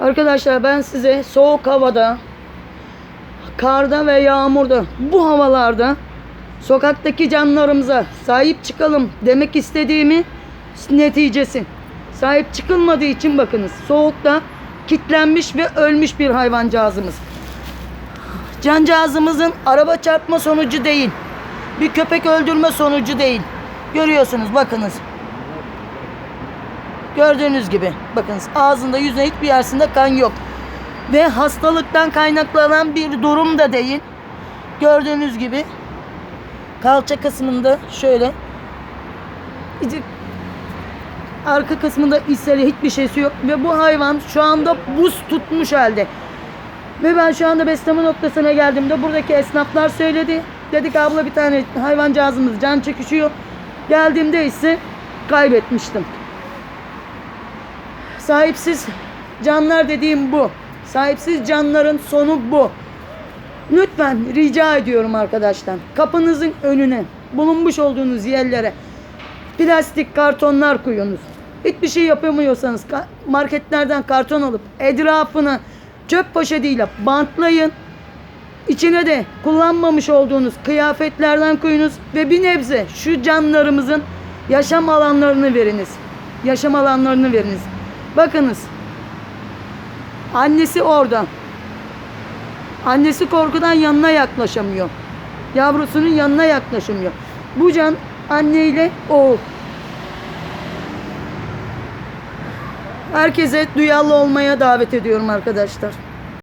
Arkadaşlar ben size soğuk havada, karda ve yağmurda, bu havalarda sokaktaki canlarımıza sahip çıkalım demek istediğimi neticesi. Sahip çıkılmadığı için bakınız soğukta kitlenmiş ve ölmüş bir hayvancağızımız. Cancağızımızın araba çarpma sonucu değil. Bir köpek öldürme sonucu değil. Görüyorsunuz bakınız. Gördüğünüz gibi bakınız ağzında yüzünde hiçbir yersinde kan yok. Ve hastalıktan kaynaklanan bir durum da değil. Gördüğünüz gibi kalça kısmında şöyle arka kısmında ishali hiçbir şeysi yok ve bu hayvan şu anda buz tutmuş halde. Ve ben şu anda besleme noktasına geldiğimde buradaki esnaflar söyledi. Dedik abla bir tane hayvancağızımız can çekişiyor. Geldiğimde ise kaybetmiştim. Sahipsiz canlar dediğim bu. Sahipsiz canların sonu bu. Lütfen rica ediyorum arkadaşlar. Kapınızın önüne, bulunmuş olduğunuz yerlere plastik kartonlar koyunuz. Hiçbir şey yapamıyorsanız marketlerden karton alıp etrafını çöp poşetiyle bantlayın. İçine de kullanmamış olduğunuz kıyafetlerden koyunuz ve bir nebze şu canlarımızın yaşam alanlarını veriniz. Yaşam alanlarını veriniz. Bakınız. Annesi orada. Annesi korkudan yanına yaklaşamıyor. Yavrusunun yanına yaklaşamıyor. Bu can anneyle oğul. Herkese duyarlı olmaya davet ediyorum arkadaşlar.